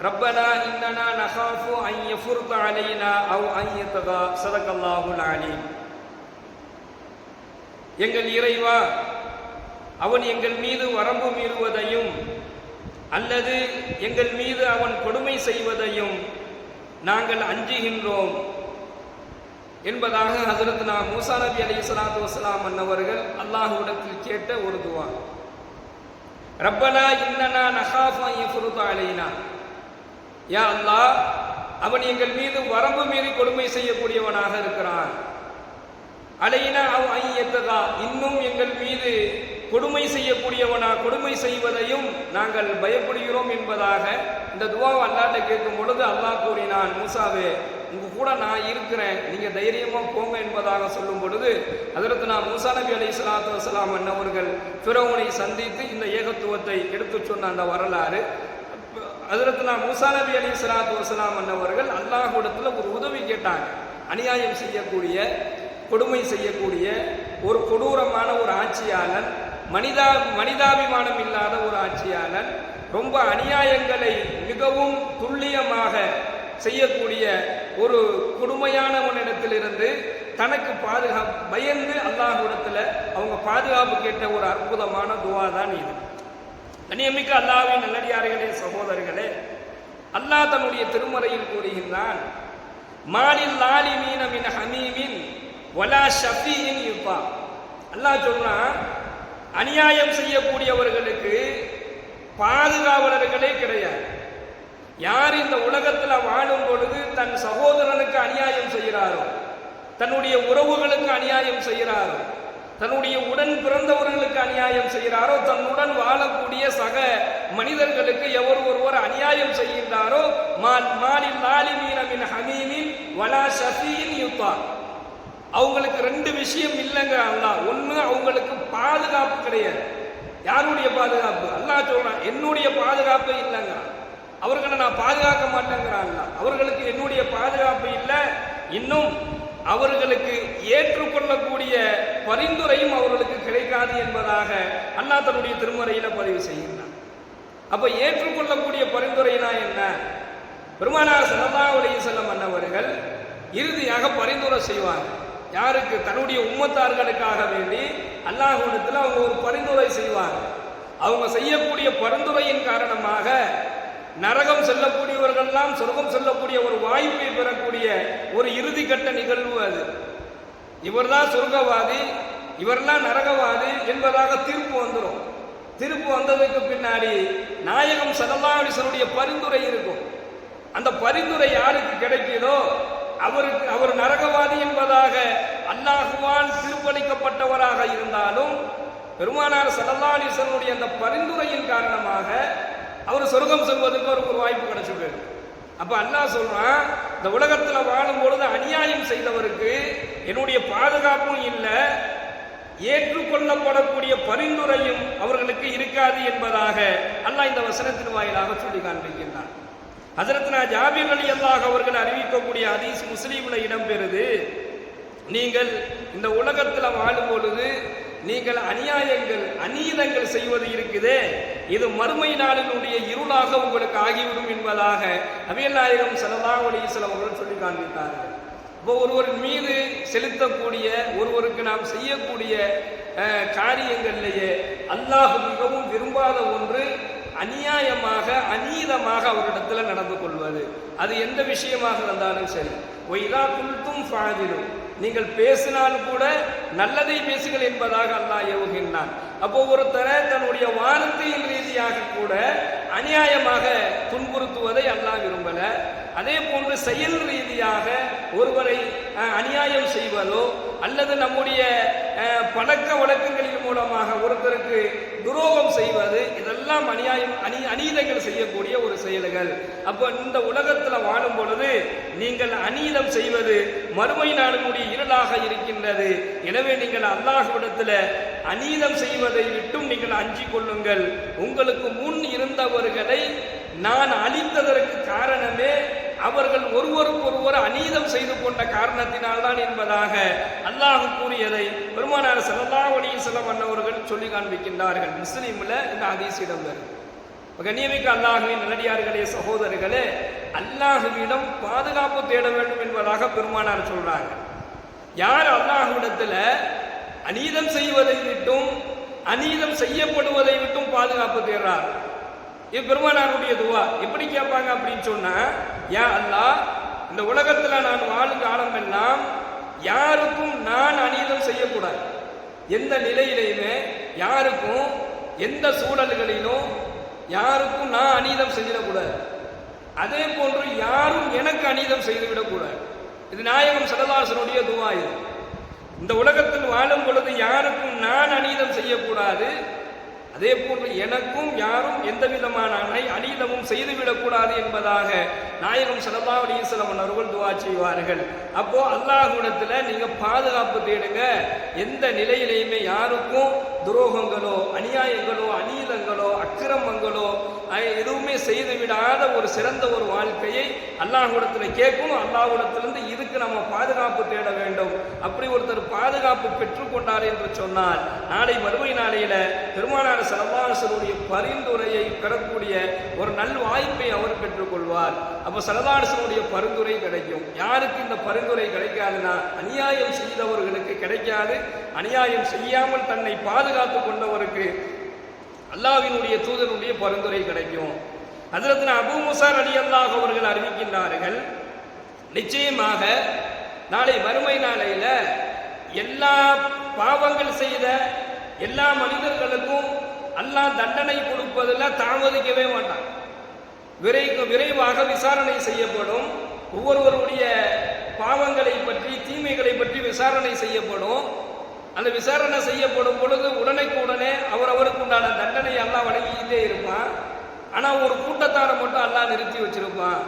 ربنا إننا نخاف أن يفرط علينا أو أن يطغى صدق الله العليم எங்கள் இறைவா அவன் எங்கள் மீது வரம்பு மீறுவதையும் அல்லது எங்கள் மீது அவன் கொடுமை செய்வதையும் நாங்கள் அஞ்சுகின்றோம் என்பதாக ஹசரத் நான் மூசா நபி அலி சலாத்து வசலாம் அன்னவர்கள் அல்லாஹுவிடத்தில் கேட்ட ஒரு துவா ரப்பனா இன்னனா நஹாஃபா இஃபுருத அலைனா யா அல்லாஹ் அவன் எங்கள் மீது வரம்பு மீறி கொடுமை செய்யக்கூடியவனாக இருக்கிறான். அலைனா அவ் ஐயத்ததா இன்னும் எங்கள் மீது கொடுமை செய்யக்கூடியவனா கொடுமை செய்வதையும் நாங்கள் பயப்படுகிறோம் என்பதாக இந்த துவாவை அல்லாட்ட கேட்கும் பொழுது அல்லாஹ் கூறினான் மூசாவே உங்க கூட நான் இருக்கிறேன். நீங்க தைரியமா போங்க என்பதாக சொல்லும் பொழுது அதற்கு நான் மூசா நபி அலி சலாத்து வசலாம் அன்னவர்கள் பிறவனை சந்தித்து இந்த ஏகத்துவத்தை எடுத்து சொன்ன அந்த வரலாறு. அதற்கு மூசா நபி அலி சலாத்து வசலாம் அன்னவர்கள் அல்லாஹூடத்தில் ஒரு உதவி கேட்டாங்க. அநியாயம் செய்யக்கூடிய கொடுமை செய்யக்கூடிய ஒரு கொடூரமான ஒரு ஆட்சியாளன் மனிதா மனிதாபிமானம் இல்லாத ஒரு ஆட்சியாளன் ரொம்ப அநியாயங்களை மிகவும் துல்லியமாக செய்யக்கூடிய ஒரு கொடுமையானவனிடத்திலிருந்து தனக்கு பாதுகாப்பு பயந்து அல்லாஹுடத்துல அவங்க பாதுகாப்பு கேட்ட ஒரு அற்புதமான துவா தான் இது. கண்ணியமிக்க அல்லாவின் நல்லடியார்களே சகோதரர்களே அல்லாஹ் தன்னுடைய திருமறையில் கூறுகின்றான் மாலில் லாலி மீனமின் ஹமீமின் ஒலா ஷஃபீன் இருப்பா அல்லாஹ் சொல்றான் அநியாயம் செய்யக்கூடியவர்களுக்கு பாதுகாவலர்களே கிடையாது. யார் இந்த உலகத்தில் வாழும் பொழுது தன் சகோதரனுக்கு அநியாயம் செய்கிறாரோ தன்னுடைய உறவுகளுக்கு அநியாயம் செய்கிறாரோ தன்னுடைய உடன் பிறந்தவர்களுக்கு அநியாயம் செய்கிறாரோ தன்னுடன் வாழக்கூடிய சக மனிதர்களுக்கு எவர் ஒருவர் அநியாயம் செய்கின்றாரோ மால் மாலில் லாலிமீனமின் ஹமீமின் வலா ஷஃபீன் யுத்தா. அவங்களுக்கு ரெண்டு விஷயம் இல்லைங்கிறாங்களா ஒன்று அவங்களுக்கு பாதுகாப்பு கிடையாது. யாருடைய பாதுகாப்பு? அல்லா சொல்றான் என்னுடைய பாதுகாப்பு இல்லைங்க. அவர்களை நான் பாதுகாக்க மாட்டேங்கிறாங்களா அவர்களுக்கு என்னுடைய பாதுகாப்பு இல்லை. இன்னும் அவர்களுக்கு ஏற்றுக்கொள்ளக்கூடிய பரிந்துரையும் அவர்களுக்கு கிடைக்காது என்பதாக அண்ணா தன்னுடைய திருமறையில பதிவு செய்கின்றான் அப்ப ஏற்றுக்கொள்ளக்கூடிய பரிந்துரைனா என்ன? பெருமானார் சல்லா உலகி செல்லம் அண்ணவர்கள் இறுதியாக பரிந்துரை செய்வாங்க. யாருக்கு? தன்னுடைய உம்மத்தார்களுக்காக வேண்டி அல்லாஹுடத்தில் அவங்க ஒரு பரிந்துரை செய்வாங்க. அவங்க செய்யக்கூடிய பரிந்துரையின் காரணமாக நரகம் செல்லக்கூடியவர்கள்லாம் சொர்க்கம் செல்லக்கூடிய ஒரு வாய்ப்பை பெறக்கூடிய ஒரு இறுதி கட்ட நிகழ்வு அது. இவர்தான் சொர்க்கவாதி இவர்லாம் நரகவாதி என்பதாக தீர்ப்பு வந்துடும் தீர்ப்பு வந்ததுக்கு பின்னாடி நாயகம் சதல்லாவிசனுடைய பரிந்துரை இருக்கும். அந்த பரிந்துரை யாருக்கு கிடைக்குதோ அவருக்கு அவர் நரகவாதி என்பதாக அல்லாஹுவான் தீர்ப்பளிக்கப்பட்டவராக இருந்தாலும் பெருமானார் சல்லல்லாலிசனுடைய அந்த பரிந்துரையின் காரணமாக அவர் சொர்க்கம் செல்வதற்கு அவருக்கு ஒரு வாய்ப்பு கிடைச்சு அப்போ அப்ப அல்லாஹ் சொல்றான் இந்த உலகத்தில் வாழும் பொழுது அநியாயம் செய்தவருக்கு என்னுடைய பாதுகாப்பும் இல்லை ஏற்றுக்கொள்ளப்படக்கூடிய பரிந்துரையும் அவர்களுக்கு இருக்காது என்பதாக அல்லாஹ் இந்த வசனத்தின் வாயிலாக சொல்லி காண்பிக்கின்றான் ஹசரத்னா ஜாபிர் அலி அல்லாஹ் அவர்கள் அறிவிக்கக்கூடிய அதீஸ் முஸ்லீம்ல இடம்பெறுது. நீங்கள் இந்த உலகத்தில் வாழும் பொழுது நீங்கள் அநியாயங்கள் அநீதங்கள் செய்வது இருக்குதே இது மறுமை நாளினுடைய இருளாக உங்களுக்கு ஆகிவிடும் என்பதாக நபியல் நாயகம் சலதா அலிஸ்லாம் அவர்கள் சொல்லி காண்பித்தார்கள். இப்போ ஒருவரின் மீது செலுத்தக்கூடிய ஒருவருக்கு நாம் செய்யக்கூடிய காரியங்களிலேயே அல்லாஹ் மிகவும் விரும்பாத ஒன்று அநியாயமாக அநீதமாக அவரிடத்தில் நடந்து கொள்வது. அது எந்த விஷயமாக இருந்தாலும் சரி. ஒய்தா குல்தும் ஃபாதிலும் நீங்கள் பேசினால் கூட நல்லதை பேசுங்கள் என்பதாக அல்லாஹ் ஏவுகின்றான். அப்போ ஒருத்தரை தன்னுடைய வார்த்தையின் ரீதியாக கூட அநியாயமாக துன்புறுத்துவதை அல்லாஹ் விரும்பல. அதே போன்று செயல் ரீதியாக ஒருவரை அநியாயம் செய்வதோ அல்லது நம்முடைய பழக்க வழக்கங்களின் மூலமாக ஒருத்தருக்கு துரோகம் செய்வது இதெல்லாம் அநியாயம் அநீ அநீதங்கள் செய்யக்கூடிய ஒரு செயல்கள். அப்போ இந்த உலகத்தில் வாழும் பொழுது நீங்கள் அநீதம் செய்வது மறுமை நாளினுடைய இருளாக இருக்கின்றது. எனவே நீங்கள் அல்லாஹ்விடத்தில் அநீதம் செய்வதை விட்டும் நீங்கள் அஞ்சிக் கொள்ளுங்கள். உங்களுக்கு முன் இருந்தவர்களை நான் அழித்ததற்கு காரணமே அவர்கள் ஒருவருக்கொருவர் அநீதம் செய்து கொண்ட காரணத்தினால்தான் என்பதாக அல்லாஹ் கூறியதை பெருமானார் ஸல்லல்லாஹு அலைஹி வஸல்லம் அன்னவர்கள் சொல்லி காண்பிக்கின்றார்கள். முஸ்லீமில் இந்த அதிசிடம் வருது கண்ணியமிக்க அல்லாஹுவின் நல்லடியார்களே சகோதரர்களே அல்லாஹுவிடம் பாதுகாப்பு தேட வேண்டும் என்பதாக பெருமானார் சொல்றாங்க. யார் அல்லாஹுவிடத்தில் அநீதம் செய்வதை விட்டும் அநீதம் செய்யப்படுவதை விட்டும் பாதுகாப்பு தேடுறார்? இது பெருமானாருடைய துவா எப்படி கேட்பாங்க? அப்படின்னு சொன்னா ஏன் அல்லா இந்த உலகத்துல நான் வாழும் காலம் எல்லாம் யாருக்கும் நான் அநீதம் செய்யக்கூடாது. எந்த நிலையிலையுமே யாருக்கும் எந்த சூழல்களிலும் யாருக்கும் நான் அநீதம் செஞ்சிடக்கூடாது அதே போன்று யாரும் எனக்கு அநீதம் செய்துவிடக்கூடாது. இது நாயகம் சரதாசனுடைய துவா இது. இந்த உலகத்தில் வாழும் பொழுது யாருக்கும் நான் அநீதம் செய்யக்கூடாது. அதே போன்று எனக்கும் யாரும் எந்த விதமான அனை- அநீதமும் செய்துவிடக்கூடாது என்பதாக நாயகம் சல்லா அலிஸ்லாம் அவர்கள் துவா செய்வார்கள். அப்போ அல்லாஹுடத்துல நீங்க பாதுகாப்பு தேடுங்க. எந்த நிலையிலையுமே யாருக்கும் துரோகங்களோ அநியாயங்களோ அநீதங்களோ அக்கிரமங்களோ எதுவுமே செய்து விடாத ஒரு சிறந்த ஒரு வாழ்க்கையை அல்லாஹ்விடத்துல கேட்கணும். அல்லாஹ்விடத்திலிருந்து இதுக்கு நம்ம பாதுகாப்பு தேட வேண்டும். அப்படி ஒருத்தர் பாதுகாப்பு பெற்றுக்கொண்டார் என்று சொன்னால் நாளை மறுமை நாளையில பெருமானார் சலதாசனுடைய பரிந்துரையை பெறக்கூடிய ஒரு நல் வாய்ப்பை அவர் பெற்றுக்கொள்வார். அப்போ சலதாசனுடைய பரிந்துரை கிடைக்கும். யாருக்கு இந்த பரிந்துரை கிடைக்காதுன்னா அநியாயம் செய்தவர்களுக்கு கிடைக்காது. அநியாயம் செய்யாமல் தன்னை பாதுகாத்து கொண்டவருக்கு அல்லாவினுடைய தூதனுடைய பரிந்துரை கிடைக்கும். ஹஜரத்னா அபு முசார் அலி அல்லாஹ் அவர்கள் அறிவிக்கின்றார்கள் நிச்சயமாக நாளை மறுமை நாளையில் எல்லா பாவங்கள் செய்த எல்லா மனிதர்களுக்கும் அல்லாஹ் தண்டனை கொடுப்பதில் தாமதிக்கவே மாட்டான். விரை விரைவாக விசாரணை செய்யப்படும். ஒவ்வொருவருடைய பாவங்களை பற்றி தீமைகளை பற்றி விசாரணை செய்யப்படும். அந்த விசாரணை செய்யப்படும் பொழுது உடனைக்கு உடனே அவர் அவருக்கு உண்டான தண்டனை எல்லாம் வழங்கிக்கிட்டே இருப்பான். ஆனால் ஒரு கூட்டத்தாரை மட்டும் எல்லாம் நிறுத்தி வச்சிருப்பான்.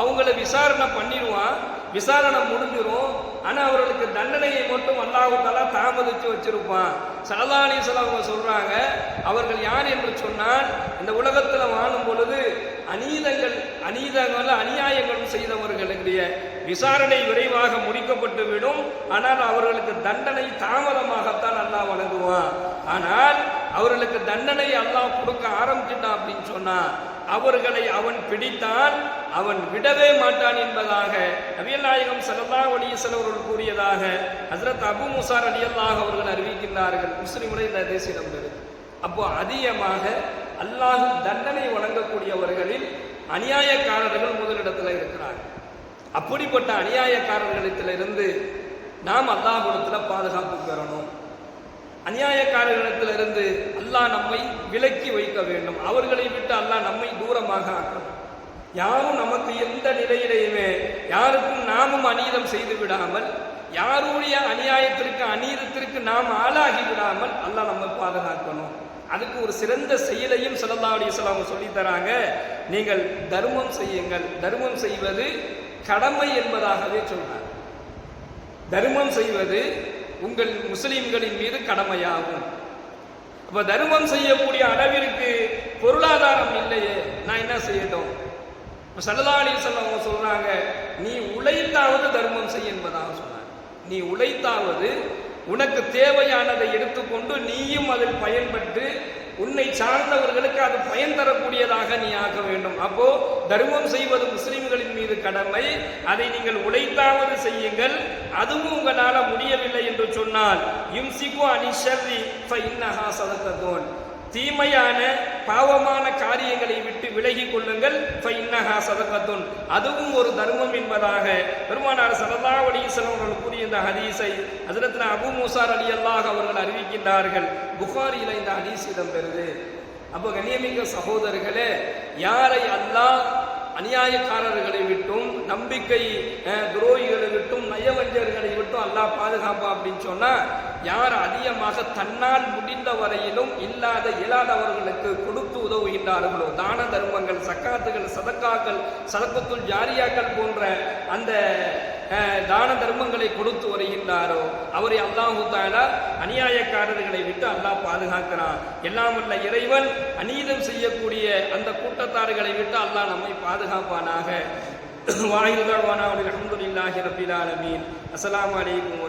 அவங்கள விசாரணை பண்ணிடுவான். விசாரணை முடிஞ்சிடும் ஆனால் அவர்களுக்கு தண்டனையை மட்டும் அல்லாவுக்கெல்லாம் தாமதித்து வச்சிருப்பான். சலதானி அவங்க சொல்கிறாங்க அவர்கள் யார் என்று சொன்னால் இந்த உலகத்தில் வாழும் பொழுது அநீதங்கள் அநீதங்கள் அநியாயங்களும் விசாரணை விரைவாக முடிக்கப்பட்டு விடும். ஆனால் அவர்களுக்கு தண்டனை தாமதமாகத்தான் அல்லாஹ் வழங்குவான். ஆனால் அவர்களுக்கு தண்டனை அல்லாஹ் கொடுக்க ஆரம்பிச்சிட்டான் அப்படின்னு சொன்னா அவர்களை அவன் பிடித்தான் அவன் விடவே மாட்டான் என்பதாக நபியல் நாயகம் ஸல்லல்லாஹு அலைஹி அவர்கள் கூறியதாக ஹசரத் அபு முசார் ரலியல்லாஹு அவர்கள் அறிவிக்கின்றார்கள். முஸ்லிமுடைய இந்த தேசியம் அப்போ அதிகமாக அல்லாஹும் தண்டனை வழங்கக்கூடியவர்களில் அநியாயக்காரர்கள் முதலிடத்தில் இருக்கிறார்கள். அப்படிப்பட்ட அநியாயக்காரர்களிடத்திலிருந்து நாம் அல்லாஹ்விடத்துல பாதுகாப்பு பெறணும். அநியாயக்காரர்களிடத்திலிருந்து அல்லாஹ் நம்மை விலக்கி வைக்க வேண்டும். அவர்களை விட்டு அல்லாஹ் நம்மை தூரமாக ஆக்கணும். யாரும் நமக்கு எந்த நிலையிலையுமே யாருக்கும் நாமும் அநீதம் செய்து விடாமல் யாருடைய அநியாயத்திற்கு அநீதத்திற்கு நாம் ஆளாகி விடாமல் அல்லாஹ் நம்ம பாதுகாக்கணும். அதுக்கு ஒரு சிறந்த செயலையும் ஸல்லல்லாஹு அலைஹி சொல்லி தராங்க. நீங்கள் தர்மம் செய்யுங்கள். தர்மம் செய்வது கடமை என்பதாகவே சொல்றாங்க தர்மம் செய்வது உங்கள் முஸ்லிம்களின் மீது கடமையாகும். அப்ப தர்மம் செய்யக்கூடிய அளவிற்கு பொருளாதாரம் இல்லையே நான் என்ன செய்யட்டும்? இப்ப செல்லவங்க சொல்றாங்க நீ உழைத்தாவது தர்மம் செய் என்பதாக சொன்னார் நீ உழைத்தாவது உனக்கு தேவையானதை எடுத்துக்கொண்டு நீயும் அதில் பயன்பட்டு உன்னை சார்ந்தவர்களுக்கு அது பயன் தரக்கூடியதாக நீ ஆக வேண்டும். அப்போ தர்மம் செய்வது முஸ்லிம்களின் மீது கடமை. அதை நீங்கள் உழைத்தாவது செய்யுங்கள். அதுவும் உங்களால் முடியவில்லை என்று சொன்னால் யும்சிகு அனிஷர்ரி ஃபஇன்னஹா சதகத்துன் தீமையான பாவமான காரியங்களை விட்டு விலகி கொள்ளுங்கள். சதகத்துன். அதுவும் ஒரு தர்மம் என்பதாக பெருமானார் சரதா அலைஹி அவர்கள் கூறிய இந்த ஹதீஸை அதிரத்தில் அபு மூசார் ரலியல்லாஹு அவர்கள் அறிவிக்கின்றார்கள். புகாரியில் இந்த ஹதீஸ் இடம்பெறுது. அப்போ கண்ணியமிக்க சகோதரர்களே யாரை அல்லாஹ் அநியாயக்காரர்களை விட்டும் நம்பிக்கை துரோகிகளை விட்டும் நயவஞ்சர்களை விட்டும் அல்லாஹ் பாதுகாப்பா அப்படின்னு சொன்னா யார் அதிகமாக தன்னால் முடிந்த வரையிலும் இல்லாத இயலாதவர்களுக்கு கொடுத்து உதவுகின்றார்களோ? தான தர்மங்கள் சக்காத்துகள் சதக்காக்கள் சதக்கத்துள் ஜாரியாக்கள் போன்ற அந்த அஹ், தான தர்மங்களை கொடுத்து வருகின்றாரோ? அவரை அல்லாஹு தாலா அநியாயக்காரர்களை விட்டு அல்லாஹ் பாதுகாக்கிறான். எல்லாம் வல்ல இறைவன் அநீதம் செய்யக்கூடிய அந்த கூட்டத்தார்களை விட்டு அல்லாஹ் நம்மை பாதுகாப்பானாக. வாயுதாவானா அலமதுல்லாஹி ரபில் ஆலமீன். அஸ்ஸலாமு அலைக்கும்